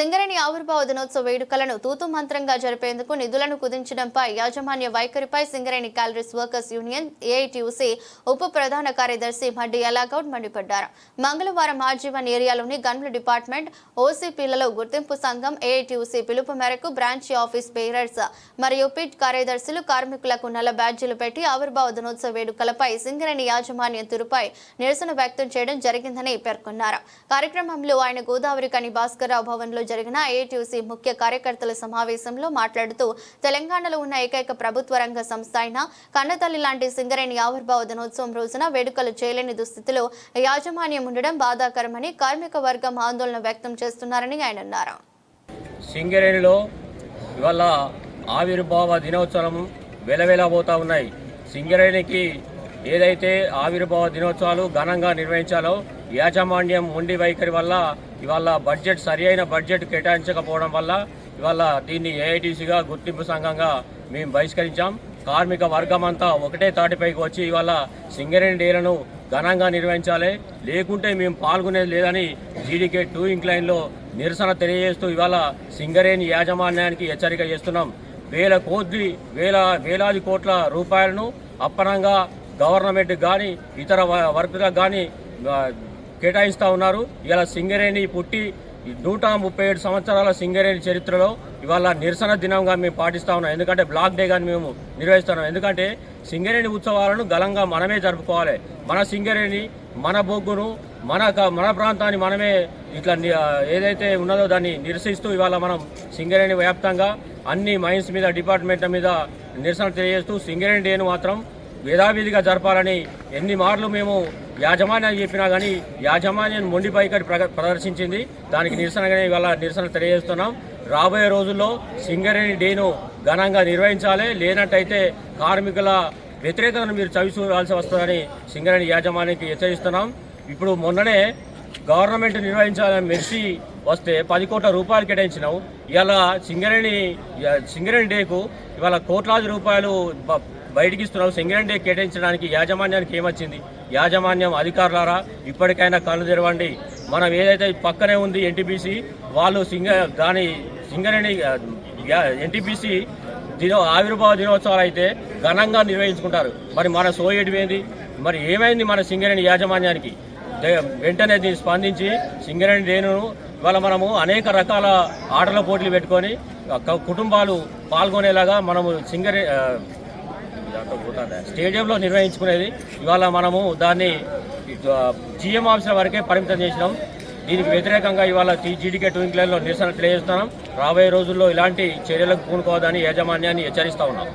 సింగరేణి ఆవిర్భావ దినోత్సవ వేడుకలను తూతు మంత్రంగా జరిపేందుకు నిధులను కుదించడంపై యాజమాన్య వైఖరిపై Singareni collieries workers union AITUC ఉప ప్రధాన కార్యదర్శి మడ్డి ఎలాగౌడ్ మండిపడ్డారు. మంగళవారం ఆర్జీవన్ ఏరియాలోని గన్ల డిపార్ట్మెంట్ ఓసీపీలలో గుర్తింపు సంఘం ఏఐటీయూసీ పిలుపు మేరకు బ్రాంచ్ ఆఫీస్ బేరర్స్ మరియు పిట్ కార్యదర్శులు కార్మికులకు నల్ల బ్యాడ్జీలు పెట్టి ఆవిర్భావ దినోత్సవ వేడుకలపై సింగరేణి యాజమాన్య తీరుపై నిరసన వ్యక్తం చేయడం జరిగిందని పేర్కొన్నారు. కార్యక్రమంలో ఆయన గోదావరి కని భాస్కర్రావు భవన్లో జరిగిన ఏటీయూసీ ముఖ్య కార్యకర్తల సమావేశంలో మాట్లాడుతూ తెలంగాణలో ఉన్న ఏకైక ప్రభుత్వ రంగ సంస్థ అయిన కన్నతల్లి లాంటి సింగరేణి ఆవిర్భావ దినోత్సవం రోజున వేడుకలు చేయలేని దుస్థితిలో యాజమాన్యం ఉండడం బాధాకరమని కార్మిక వర్గం ఆందోళన వ్యక్తం చేస్తున్నారని ఆయన అన్నారు. సింగరేణిలో ఇవాళ ఆవిర్భావ దినోత్సవం వెలవెలబోతా ఉన్నాయి. సింగరేణికి ఏదైతే ఆవిర్భావ దినోత్సవాలు ఘనంగా నిర్వహించాలో యాజమాన్యం ఉండి వైఖరి వల్ల ఇవాళ బడ్జెట్ సరి అయిన బడ్జెట్ కేటాయించకపోవడం వల్ల ఇవాళ దీన్ని ఏఐటీసీగా గుర్తింపు సంఘంగా మేము బహిష్కరించాం. కార్మిక వర్గం అంతా ఒకటే తాటిపైకి వచ్చి ఇవాళ సింగరేణి డేలను ఘనంగా నిర్వహించాలి. లేకుంటే మేము పాల్గొనేది లేదని జీడీకే టూ ఇంక్లైన్లో నిరసన తెలియజేస్తూ ఇవాళ సింగరేణి యాజమాన్యానికి హెచ్చరిక చేస్తున్నాం. వేల కోట్లు వేల వేలాది కోట్ల రూపాయలను అప్పనంగా గవర్నమెంట్ కానీ ఇతర వ- కానీ కేటాయిస్తూ ఉన్నారు. ఇలా సింగరేణి పుట్టి నూట ముప్పై ఏడు సంవత్సరాల సింగరేణి చరిత్రలో ఇవాళ నిరసన దినంగా మేము పాటిస్తా ఉన్నాం. ఎందుకంటే బ్లాక్ డే కానీ మేము నిర్వహిస్తున్నాం. ఎందుకంటే సింగరేణి ఉత్సవాలను గలంగా మనమే జరుపుకోవాలి. మన సింగరేణి మన బొగ్గును మన మన ప్రాంతాన్ని మనమే ఇట్లా ఏదైతే ఉన్నదో దాన్ని నిరసిస్తూ ఇవాళ మనం సింగరేణి వ్యాప్తంగా అన్ని మైన్స్ మీద డిపార్ట్మెంట్ల మీద నిరసన తెలియజేస్తూ సింగరేణి డేను మాత్రం యథావిధిగా జరపాలని ఎన్ని మార్లు మేము యాజమాన్యాన్ని చెప్పినా కానీ యాజమాన్యం మొండి పైకడి ప్రదర్శించింది. దానికి నిరసనగానే ఇవాళ నిరసన తెలియజేస్తున్నాం. రాబోయే రోజుల్లో సింగరేణి డేను ఘనంగా నిర్వహించాలి. లేనట్టయితే కార్మికుల వ్యతిరేకతను మీరు చవి చూడాల్సి వస్తుందని సింగరేణి యాజమాన్యానికి హెచ్చరిస్తున్నాం. ఇప్పుడు మొన్ననే గవర్నమెంట్ నిర్వహించాలని మెర్సీ వస్తే పది కోట్ల రూపాయలు కేటాయించినాం. ఇవాళ సింగరేణి సింగరేణి డేకు ఇవాళ కోట్లాది రూపాయలు బయటికి ఇస్తున్నారు. సింగరేణి డే కేటాయించడానికి యాజమాన్యానికి ఏమొచ్చింది? యాజమాన్యం అధికారులారా ఇప్పటికైనా కళ్ళు తెరవండి. మనం ఏదైతే పక్కనే ఉంది ఎన్టీపీసీ వాళ్ళు సింగ దాని సింగరేణి ఎన్టీపీసీ దినో ఆవిర్భావ దినోత్సవాలు అయితే ఘనంగా నిర్వహించుకుంటారు. మరి మన సోయేటి ఏంది? మరి ఏమైంది మన సింగరేణి యాజమాన్యానికి? వెంటనే దీన్ని స్పందించి సింగరేణి డేను ఇవాళ మనము అనేక రకాల ఆటల పోటీలు పెట్టుకొని కుటుంబాలు పాల్గొనేలాగా మనము సింగరే స్టేడియంలో నిర్వహించుకునేది. ఇవాళ మనము దాన్ని జిఎం ఆఫీసర్ వరకే పరిమితం చేసినాం. దీనికి వ్యతిరేకంగా ఇవాళ జీడీకే టూ ఇంక్లైన్లో నిరసన తెలియజేస్తున్నాం. రాబోయే రోజుల్లో ఇలాంటి చర్యలకు పూనుకోవద్దని యాజమాన్యాన్ని హెచ్చరిస్తా ఉన్నాం.